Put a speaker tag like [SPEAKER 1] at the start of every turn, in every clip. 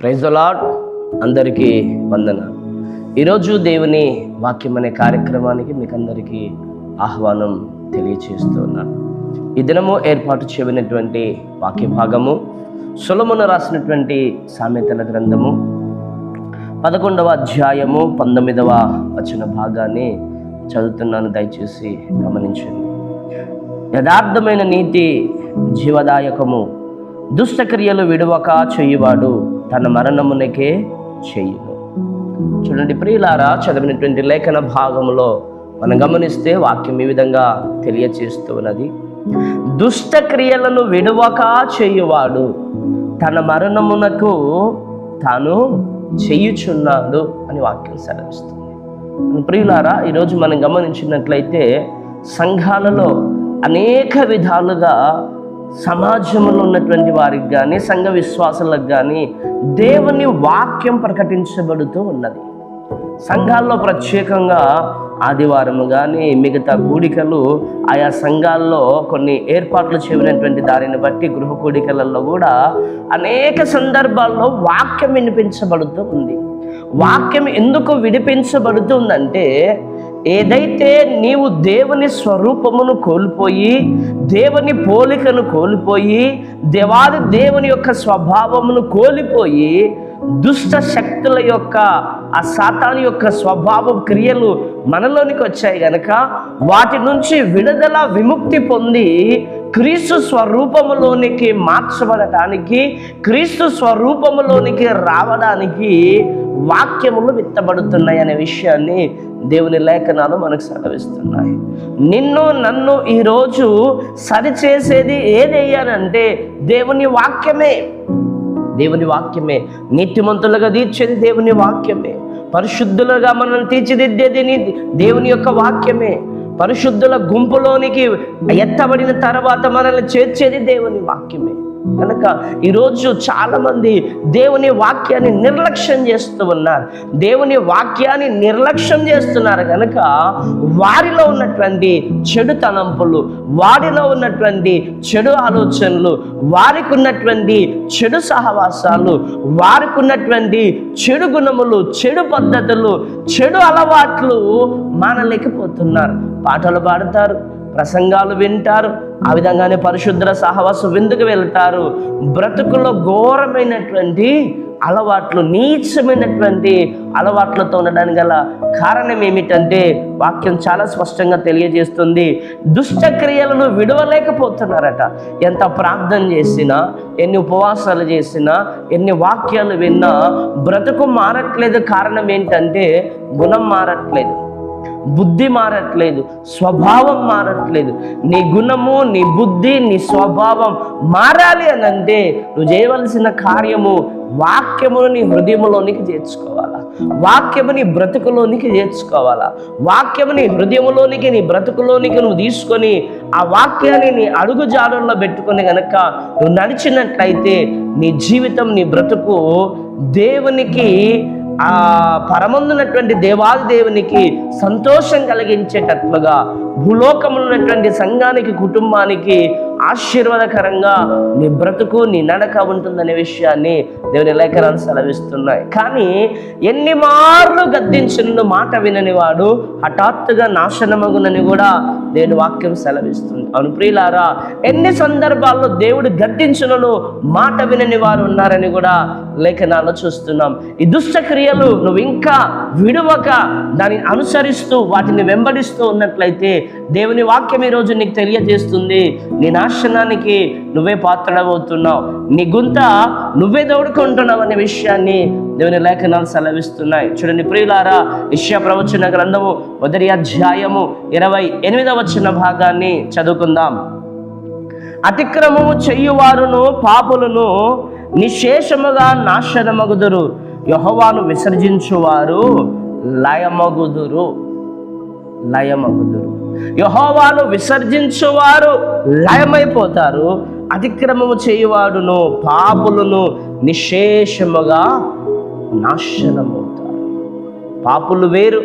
[SPEAKER 1] Praise lord అందరికీ వందన ఈరోజు దేవుని వాక్యం అనే కార్యక్రమానికి మీకు అందరికీ ఆహ్వానం తెలియచేస్తున్నాను ఈ దినము ఏర్పాటు చేయబడినటువంటి వాక్య భాగము సులమున రాసినటువంటి సామెతల గ్రంథము పదకొండవ అధ్యాయము పంతొమ్మిదవ వచన భాగాన్ని చదువుతున్నాను. దయచేసి గమనించండి. యథార్థమైన నీతి జీవదాయకము దుష్టక్రియలు విడువక చేయువాడు తన మరణమునకే చేయును చూడండి ప్రియులారా చదివినటువంటి లేఖన భాగంలో మనం గమనిస్తే వాక్యం ఈ విధంగా తెలియచేస్తూ ఉన్నది. దుష్ట క్రియలను విడువక చేయువాడు తన మరణమునకు తాను చేయుచున్నాడు అని వాక్యం సెలవిస్తుంది. ప్రియులారా ఈరోజు మనం గమనించినట్లయితే సంఘాలలో అనేక విధాలుగా సమాజంలో ఉన్నటువంటి వారికి కానీ సంఘ విశ్వాసాలకు కానీ దేవుని వాక్యం ప్రకటించబడుతూ ఉన్నది. సంఘాల్లో ప్రత్యేకంగా ఆదివారం కానీ మిగతా కూడికలు ఆయా సంఘాల్లో కొన్ని ఏర్పాట్లు చేయనటువంటి దానిని బట్టి గృహ కూడికలలో కూడా అనేక సందర్భాల్లో వాక్యం వినిపించబడుతూ ఉంది. వాక్యం ఎందుకు విడిపించబడుతుందంటే ఏదైతే నీవు దేవుని స్వరూపమును కోల్పోయి దేవుని పోలికను కోల్పోయి దేవాది దేవుని యొక్క స్వభావమును కోల్పోయి దుష్ట శక్తుల యొక్క ఆ సాతాను యొక్క స్వభావం క్రియలు మనలోనికి వచ్చాయి గనక వాటి నుంచి విడుదల విముక్తి పొంది క్రీస్తు స్వరూపములోనికి మార్చబడటానికి క్రీస్తు స్వరూపములోనికి రావడానికి వాక్యములు విత్తబడుతున్నాయి అనే విషయాన్ని దేవుని లేఖనాలు మనకు సెలవిస్తున్నాయి. నిన్ను నన్ను ఈరోజు సరిచేసేది ఏదయ్యానంటే దేవుని వాక్యమే. దేవుని వాక్యమే. నీతిమంతులుగా తీర్చేది దేవుని వాక్యమే. పరిశుద్ధులుగా మనల్ని తీర్చిదిద్దేది దేవుని యొక్క వాక్యమే. పరిశుద్ధుల గుంపులోనికి ఎత్తబడిన తర్వాత మనల్ని చేర్చేది దేవుని వాక్యమే. కనుక ఈరోజు చాలామంది దేవుని వాక్యాన్ని నిర్లక్ష్యం చేస్తూ ఉన్నారు. దేవుని వాక్యాన్ని నిర్లక్ష్యం చేస్తున్నారు కనుక వారిలో ఉన్నటువంటి చెడు తలంపులు వారిలో ఉన్నటువంటి చెడు ఆలోచనలు వారికి ఉన్నటువంటి చెడు సహవాసాలు వారికి ఉన్నటువంటి చెడు గుణములు చెడు పద్ధతులు చెడు అలవాట్లు మానలేకపోతున్నారు. పాటలు పాడతారు ప్రసంగాలు వింటారు ఆ విధంగానే పరిశుద్ధ సహవాసం విందుకు వెళ్తారు. బ్రతుకులో ఘోరమైనటువంటి అలవాట్లు నీచమైనటువంటి అలవాట్లతో ఉండడానికి గల కారణం ఏమిటంటే వాక్యం చాలా స్పష్టంగా తెలియజేస్తుంది. దుష్టక్రియలను విడవలేకపోతున్నారట. ఎంత ప్రార్థన చేసినా ఎన్ని ఉపవాసాలు చేసినా ఎన్ని వాక్యాలు విన్నా బ్రతుకు మారట్లేదు. కారణం ఏంటంటే గుణం మారట్లేదు. బుద్ధి మారట్లేదు స్వభావం మారట్లేదు. నీ గుణము నీ బుద్ధి నీ స్వభావం మారాలి అని అంటే నువ్వు చేయవలసిన కార్యము వాక్యమును నీ హృదయంలోనికి చేర్చుకోవాలా. వాక్యము నీ బ్రతుకులోనికి చేర్చుకోవాలా. వాక్యము నీ హృదయంలోనికి నీ బ్రతుకులోనికి నువ్వు తీసుకొని ఆ వాక్యాన్ని నీ అడుగు జాడల్లో పెట్టుకుని గనక నువ్వు నడిచినట్లయితే నీ జీవితం నీ బ్రతుకు దేవునికి ఆ పరమందున్నటువంటి దేవాది దేవునికి సంతోషం కలిగించేటట్లుగా భూలోకములు ఉన్నటువంటి సంఘానికి కుటుంబానికి ఆశీర్వాదకరంగా నీ బ్రతుకు నీ నడక ఉంటుందనే విషయాన్ని దేవుని లేఖనాలు సెలవిస్తున్నాయి. కానీ ఎన్ని మార్లు గద్దించిన మాట వినని వాడు హఠాత్తుగా నాశనమగునని కూడా దేవుని వాక్యం సెలవిస్తుంది. అవును ప్రియులారా ఎన్ని సందర్భాల్లో దేవుడు గద్దించునను మాట వినని వారు ఉన్నారని కూడా లేఖనాల్లో చూస్తున్నాం. ఈ దుష్ట క్రియలు నువ్వు ఇంకా విడువక దానిని అనుసరిస్తూ వాటిని వెంబడిస్తూ ఉన్నట్లయితే దేవుని వాక్యం ఈరోజు నీకు తెలియజేస్తుంది. నీ నాశనానికి నువ్వే పాత్రడబోతున్నావు నీ గుంత నువ్వే దౌడుకుంటున్నావు అనే విషయాన్ని దేవుని లేఖనాలు సెలవిస్తున్నాయి. చూడండి ప్రియులారా ఇష్యా ప్రవచన గ్రంథము మొదటి అధ్యాయము ఇరవై ఎనిమిదవ వచన భాగాన్ని చదువుకుందాం. అతిక్రమము చెయ్యువారును పాపులను నిశేషముగా నాశనమగుదురు. యహోవాను విసర్జించువారు లయమగుదురు. లయమగుదురు. యహోవాను విసర్జించువారు లయమైపోతారు. అతిక్రమము చేయువాడును పాపులను నిశేషముగా నాశనమవుతారు. పాపులు వేరు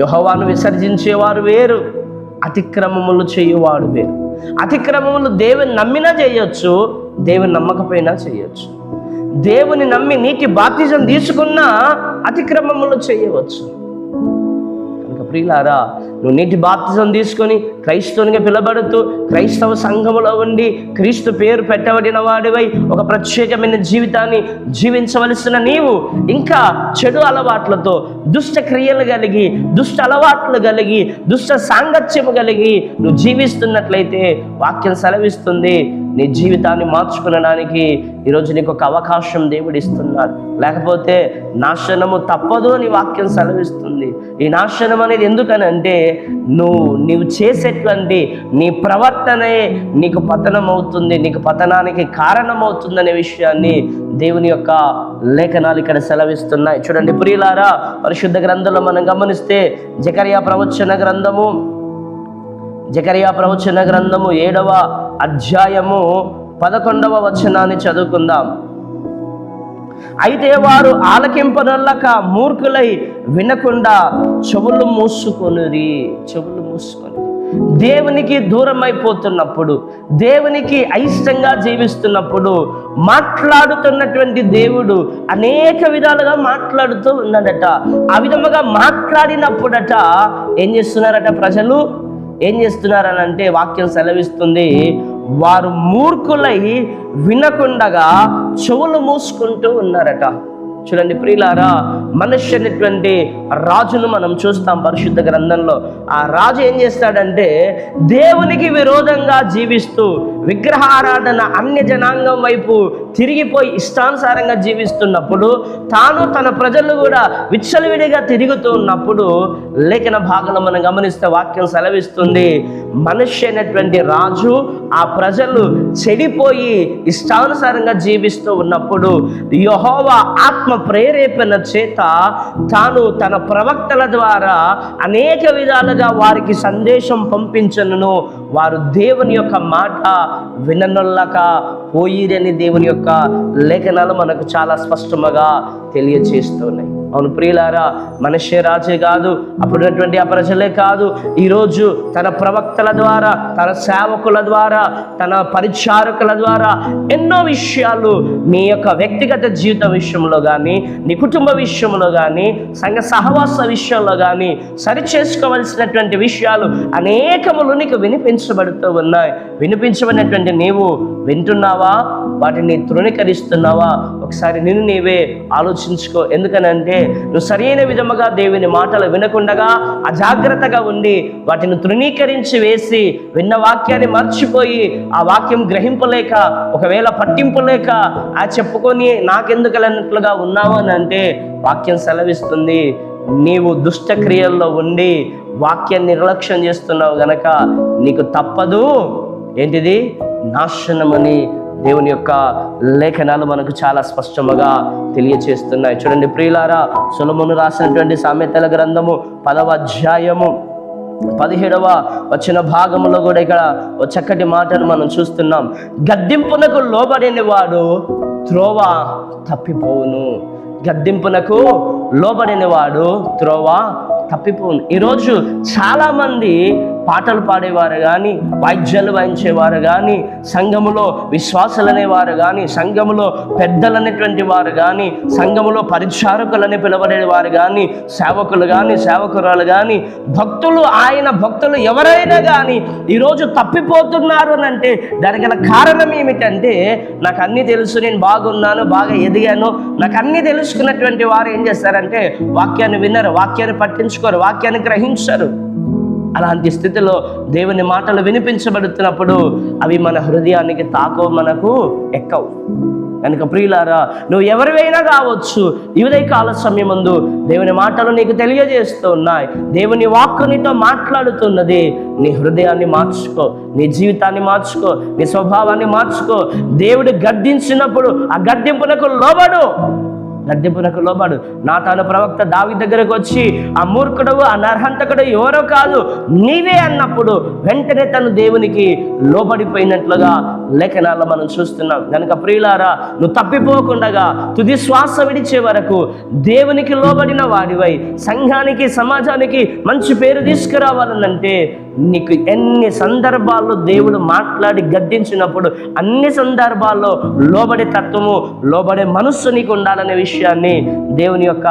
[SPEAKER 1] యహోవాను విసర్జించేవారు వేరు. అతిక్రమములు చేయువాడు వేరు. అతిక్రమములు దేవుని నమ్మినా చేయొచ్చు దేవుని నమ్మకపోయినా చేయొచ్చు. దేవుని నమ్మి నీటి బాప్తిజం తీసుకున్నా అతిక్రమములు చేయవచ్చు. ప్రియులారా నువ్వు నీటి బాప్తిజం తీసుకొని క్రైస్తవునిగా పిలబడుతూ క్రైస్తవ సంఘములో ఉండి క్రీస్తు పేరు పెట్టబడిన వాడివై ఒక ప్రత్యేకమైన జీవితాన్ని జీవించవలసిన నీవు ఇంకా చెడు అలవాట్లతో దుష్ట క్రియలు కలిగి దుష్ట అలవాట్లు కలిగి దుష్ట సాంగత్యము కలిగి నువ్వు జీవిస్తున్నట్లయితే వాక్యం సెలవిస్తుంది. నీ జీవితాన్ని మార్చుకునడానికి ఈరోజు నీకు ఒక అవకాశం దేవుడు ఇస్తున్నాడు లేకపోతే నాశనము తప్పదు అని వాక్యం సెలవిస్తుంది. ఈ నాశనం అనేది ఎందుకనంటే నువ్వు నీవు చేసేటువంటి నీ ప్రవర్తనే నీకు పతనం అవుతుంది నీకు పతనానికి కారణమవుతుందనే విషయాన్ని దేవుని యొక్క లేఖనాలు ఇక్కడ సెలవిస్తున్నాయి. చూడండి ప్రియులారా పరిశుద్ధ గ్రంథంలో మనం గమనిస్తే జకరియా ప్రవచన గ్రంథము జకరియా ప్రవచన గ్రంథము ఏడవ అధ్యాయము పదకొండవ వచనాన్ని చదువుకుందాం. అయితే వారు ఆలకింపనొల్లక మూర్ఖులై వినకుండా చెవులు మూసుకొనిరి చెవులు మూసుకొని దేవునికి దూరం అయిపోతున్నప్పుడు దేవునికి అయిష్టంగా జీవిస్తున్నప్పుడు మాట్లాడుతున్నటువంటి దేవుడు అనేక విధాలుగా మాట్లాడుతూ ఉన్నాడట. ఆ విధముగా మాట్లాడినప్పుడట ఏం చేస్తున్నారట ప్రజలు? ఏం చేస్తున్నారనంటే వాక్యం సెలవిస్తుంది. వారు మూర్ఖులై వినకుండగా చెవులు మూసుకుంటూ ఉన్నారట. చూడండి ప్రియులారా మనిషి అనేటువంటి రాజును మనం చూస్తాం పరిశుద్ధ గ్రంథంలో. ఆ రాజు ఏం చేస్తాడంటే దేవునికి విరోధంగా జీవిస్తూ విగ్రహారాధన అన్య జనాంగం వైపు తిరిగిపోయి ఇష్టానుసారంగా జీవిస్తున్నప్పుడు తాను తన ప్రజలు కూడా విచ్చలవిడిగా తిరుగుతూ ఉన్నప్పుడు లేఖన భాగంలో మనం గమనిస్తే వాక్యం సెలవిస్తుంది మనిషి అయినటువంటి రాజు ఆ ప్రజలు చెడిపోయి ఇష్టానుసారంగా జీవిస్తూ ఉన్నప్పుడు యహోవా ఆత్మ ప్రేరేపణ చేత తాను తన ప్రవక్తల ద్వారా అనేక విధాలుగా వారికి సందేశం పంపించను వారు దేవుని యొక్క మాట విననొల్లక పోయిరని దేవుని యొక్క లేఖనాలు మనకు చాలా స్పష్టముగా తెలియచేస్తున్నాయి. అవును ప్రియులారా మనిషే రాజే కాదు అప్పుడున్నటువంటి ఆ ప్రజలే కాదు. ఈరోజు తన ప్రవక్తల ద్వారా తన సేవకుల ద్వారా తన పరిచారకుల ద్వారా ఎన్నో విషయాలు నీ యొక్క వ్యక్తిగత జీవిత విషయంలో కానీ నీ కుటుంబ విషయంలో కానీ సంఘ సహవాస విషయంలో కానీ సరి చేసుకోవలసినటువంటి విషయాలు అనేకములు నీకు వినిపించబడుతూ ఉన్నాయి. వినిపించబడినటువంటి నీవు వింటున్నావా? వాటిని తృణీకరిస్తున్నావా? ఒకసారి నిన్ను నీవే ఆలోచించుకో. ఎందుకనంటే నువ్వు సరైన విధముగా దేవుని మాటలు వినకుండగా అజాగ్రత్తగా ఉండి వాటిని తృణీకరించి వేసి విన్న వాక్యాన్ని మర్చిపోయి ఆ వాక్యం గ్రహింపలేక ఒకవేళ పట్టింపులేక ఆ చెప్పుకొని నాకెందుకలన్నట్లుగా ఉన్నావు అని అంటే వాక్యం సెలవిస్తుంది. నీవు దుష్టక్రియల్లో ఉండి వాక్యాన్ని నిర్లక్ష్యం చేస్తున్నావు గనక నీకు తప్పదు. ఏంటిది? నాశనమని దేవుని యొక్క లేఖనాలు మనకు చాలా స్పష్టముగా తెలియచేస్తున్నాయి. చూడండి ప్రియులారా సులమును రాసినటువంటి సామెతల గ్రంథము పదవ అధ్యాయము పదిహేడవ వచ్చిన భాగంలో కూడా ఇక్కడ చక్కటి మాటను మనం చూస్తున్నాం. గద్దింపునకు లోబడిన వాడు త్రోవ తప్పిపోవును. గద్దింపునకు లోబడిన వాడు త్రోవ తప్పిపోను ఈరోజు చాలామంది పాటలు పాడేవారు కానీ వాయిద్యాలు వాయించేవారు కానీ సంఘములో విశ్వాసులు అనేవారు కానీ సంఘములో పెద్దలు అనేటువంటి వారు కానీ సంఘములో పరిచారకులని పిలవడేవారు కానీ సేవకులు కానీ సేవకురాలు కానీ భక్తులు ఆయన భక్తులు ఎవరైనా కానీ ఈరోజు తప్పిపోతున్నారు అని అంటే దానికి గల కారణం ఏమిటంటే నాకు అన్నీ తెలుసు నేను బాగున్నాను బాగా ఎదిగాను. నాకు అన్నీ తెలుసుకున్నటువంటి వారు ఏం చేస్తారంటే వాక్యాన్ని వినరు వాక్యాన్ని పట్టించుకోరు వాక్యాన్ని గ్రహించరు. అలాంటి స్థితిలో దేవుని మాటలు వినిపించబడుతున్నప్పుడు అవి మన హృదయానికి తాకవు మనకు ఎక్కవు. కనుక ప్రియులారా నువ్వు ఎవరివైనా కావచ్చు ఇవదే కాల సమయమందు దేవుని మాటలు నీకు తెలియజేస్తూ ఉన్నాయి. దేవుని వాక్కు నీతో మాట్లాడుతున్నది నీ హృదయాన్ని మార్చుకో నీ జీవితాన్ని మార్చుకో నీ స్వభావాన్ని మార్చుకో. దేవుడు గద్దించినప్పుడు ఆ గద్దింపునకు లోబడు. గద్దెపునకు లోబడు. నా తాను ప్రవక్త దావి దగ్గరకు వచ్చి ఆ మూర్ఖుడు ఆ నర్హంతకుడు ఎవరో కాదు నీవే అన్నప్పుడు వెంటనే తను దేవునికి లోబడిపోయినట్లుగా లేఖనాల్లో మనం చూస్తున్నాం. కనుక ప్రియులారా నువ్వు తప్పిపోకుండగా తుది శ్వాస విడిచే వరకు దేవునికి లోబడిన వాడివై సంఘానికి సమాజానికి మంచి పేరు తీసుకురావాలనంటే నీకు ఎన్ని సందర్భాల్లో దేవుడు మాట్లాడి గద్దించినప్పుడు అన్ని సందర్భాల్లో లోబడే తత్వము లోబడే మనస్సు నీకు ఉండాలనే విషయాన్ని దేవుని యొక్క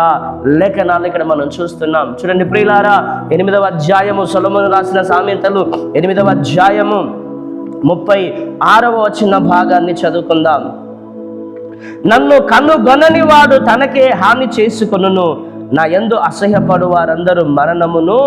[SPEAKER 1] లేఖనాలు ఇక్కడ మనం చూస్తున్నాం. చూడండి ప్రియులారా ఎనిమిదవ అధ్యాయము సొలమును రాసిన సామెతలు ఎనిమిదవ అధ్యాయము ముప్పై ఆరవ వచ్చిన భాగాన్ని చదువుకుందాం. నన్ను కనుగొనని వాడు తనకే హాని చేసుకొనును. నా ఎందు అసహ్యపడు వారందరూ మరణమును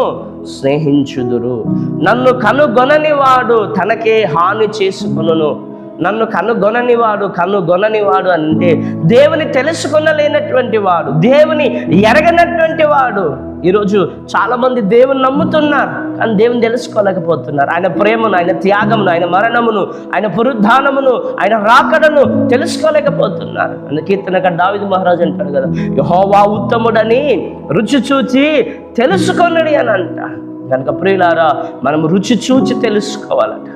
[SPEAKER 1] స్నేహించుదురు. నన్ను కనుగొనని వాడు తనకే హాని చేసుకును నన్ను కనుగొనని వాడు కనుగొనని వాడు అంటే దేవుని తెలుసుకొనలేనటువంటి వాడు దేవుని ఎరగనటువంటి వాడు. ఈరోజు చాలా మంది దేవుని నమ్ముతున్నారు కానీ దేవుని తెలుసుకోలేకపోతున్నారు. ఆయన ప్రేమను ఆయన త్యాగమును ఆయన మరణమును ఆయన పురుద్ధానమును ఆయన రాకడను తెలుసుకోలేకపోతున్నారు. అందుకే కీర్తనక దావిది మహారాజు అంటాడు కదా యహోవా ఉత్తముడని రుచి చూచి తెలుసుకొనడి అని అంట. కనుక ప్రియులారా మనం రుచి చూచి తెలుసుకోవాలట.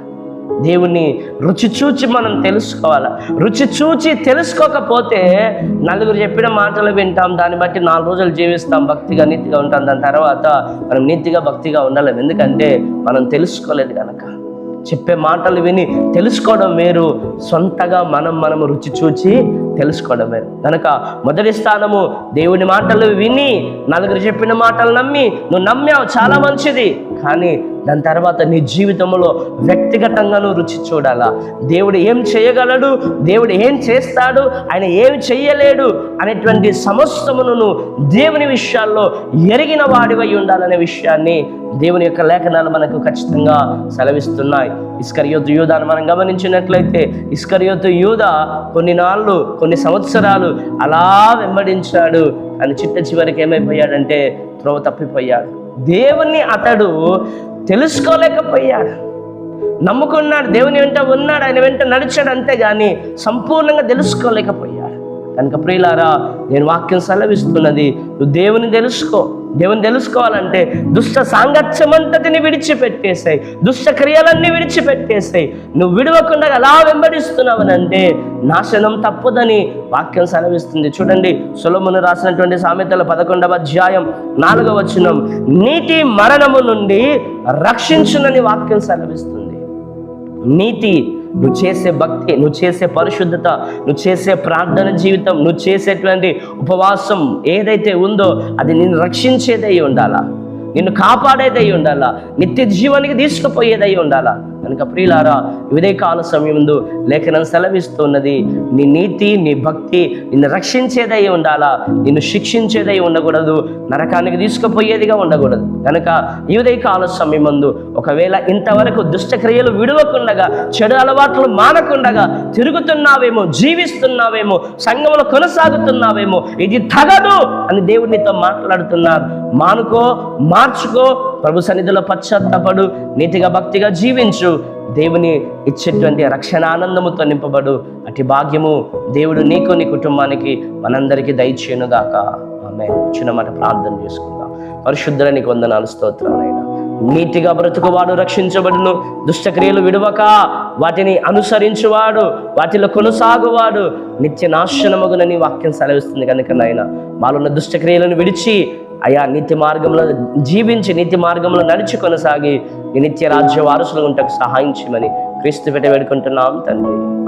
[SPEAKER 1] దేవుని రుచి చూచి మనం తెలుసుకోవాలి? రుచి చూచి తెలుసుకోకపోతే నలుగురు చెప్పిన మాటలు వింటాం దాన్ని బట్టి నాలుగు రోజులు జీవిస్తాం భక్తిగా నీతిగా ఉంటాం. దాని తర్వాత మనం నీతిగా భక్తిగా ఉండలేం. ఎందుకంటే మనం తెలుసుకోలేదు కనుక చెప్పే మాటలు విని తెలుసుకోవడం వేరు. సొంతగా మనం మనము రుచి చూచి తెలుసుకోవడమే. కనుక మొదటి స్థానము దేవుని మాటలు విని నలుగురు చెప్పిన మాటలు నమ్మి నువ్వు నమ్మావు చాలా మంచిది. కానీ దాని తర్వాత నీ జీవితంలో వ్యక్తిగతంగాను రుచి చూడాలా. దేవుడు ఏం చేయగలడు దేవుడు ఏం చేస్తాడు ఆయన ఏమి చేయలేడు అనేటువంటి సమస్తమును దేవుని విషయాల్లో ఎరిగిన వాడివై ఉండాలనే విషయాన్ని దేవుని యొక్క లేఖనాలు మనకు ఖచ్చితంగా సెలవిస్తున్నాయి. ఇస్కరియోతు యూదాను మనం గమనించినట్లయితే ఇస్కరియోతు యూదా కొన్ని నాళ్ళు కొన్ని కొన్ని సంవత్సరాలు అలా వెంబడించాడు అని చిట్ట చివరికి ఏమైపోయాడంటే త్రోవ తప్పిపోయాడు. దేవుణ్ణి అతడు తెలుసుకోలేకపోయాడు. నమ్ముకున్నాడు దేవుని వెంట ఉన్నాడు ఆయన వెంట నడిచాడు అంతేగాని సంపూర్ణంగా తెలుసుకోలేకపోయాడు. కనుక ప్రియులారా నేను వాక్యం సెలవిస్తున్నది నువ్వు దేవుని తెలుసుకో. దేవుని తెలుసుకోవాలంటే దుష్ట సాంగత్యమంతటిని విడిచిపెట్టేసాయి దుష్ట క్రియలన్నీ విడిచిపెట్టేసాయి. నువ్వు విడవకుండా అలా వెంబడిస్తున్నావనంటే నాశనం తప్పదని వాక్యం సెలవిస్తుంది. చూడండి సులమును రాసినటువంటి సామెతల పదకొండవ అధ్యాయం నాలుగవ వచనం. నీటి మరణము నుండి రక్షించునని వాక్యం సెలవిస్తుంది. నీతి నువ్వు చేసే భక్తి నువ్వు చేసే పరిశుద్ధత నువ్వు చేసే ప్రార్థన జీవితం నువ్వు చేసేటువంటి ఉపవాసం ఏదైతే ఉందో అది నిన్ను రక్షించేదై ఉండాలా? నిన్ను కాపాడేదై ఉండాలా? నిత్య జీవానికి తీసుకుపోయేదై ఉండాలా? కనుక ప్రియులారా ఇదే కాల సమయంలో లేఖనం సెలవిస్తున్నది నీ నీతి నీ భక్తి నిన్ను రక్షించేదై ఉండాలా? నిన్ను శిక్షించేదై ఉండకూడదు నరకానికి తీసుకుపోయేదిగా ఉండకూడదు. కనుక ఈ ఉదయ కాల సమయమందు ఒకవేళ ఇంతవరకు దుష్టక్రియలు విడవకుండగా చెడు అలవాట్లు మానకుండగా తిరుగుతున్నావేమో జీవిస్తున్నావేమో సంఘంలో కొనసాగుతున్నావేమో ఇది తగదు అని దేవుడినితో మాట్లాడుతున్నారు. మానుకో మార్చుకో ప్రభు సన్నిధిలో పశ్చాత్తపడు నీతిగా భక్తిగా జీవించు. దేవుని ఇచ్చేటువంటి రక్షణ ఆనందముతో నింపబడు. అటు భాగ్యము దేవుడు నీకు నీ కుటుంబానికి మనందరికీ దయచేయునుగాక. ఆమె చిన్న మాట ప్రార్థన చేసుకుందాం. పరిశుద్ధుల నీకు వందనాలు స్తోత్రాలైనా నీతిగా బ్రతుకువాడు రక్షించబడును. దుష్టక్రియలు విడవక వాటిని అనుసరించువాడు. వాటిలో కొనసాగువాడు. నిత్య నాశనమగునని వాక్యం సెలవిస్తుంది కనుక నాయన. మాలో దుష్టక్రియలను విడిచి అయా నీతి మార్గంలో జీవించి నీతి మార్గంలో నడిచి కొనసాగి నిత్య రాజ్య వారసులు ఉంటకు సహాయం చేయమని క్రీస్తు పెట్ట వేడుకుంటున్నాం తండ్రి.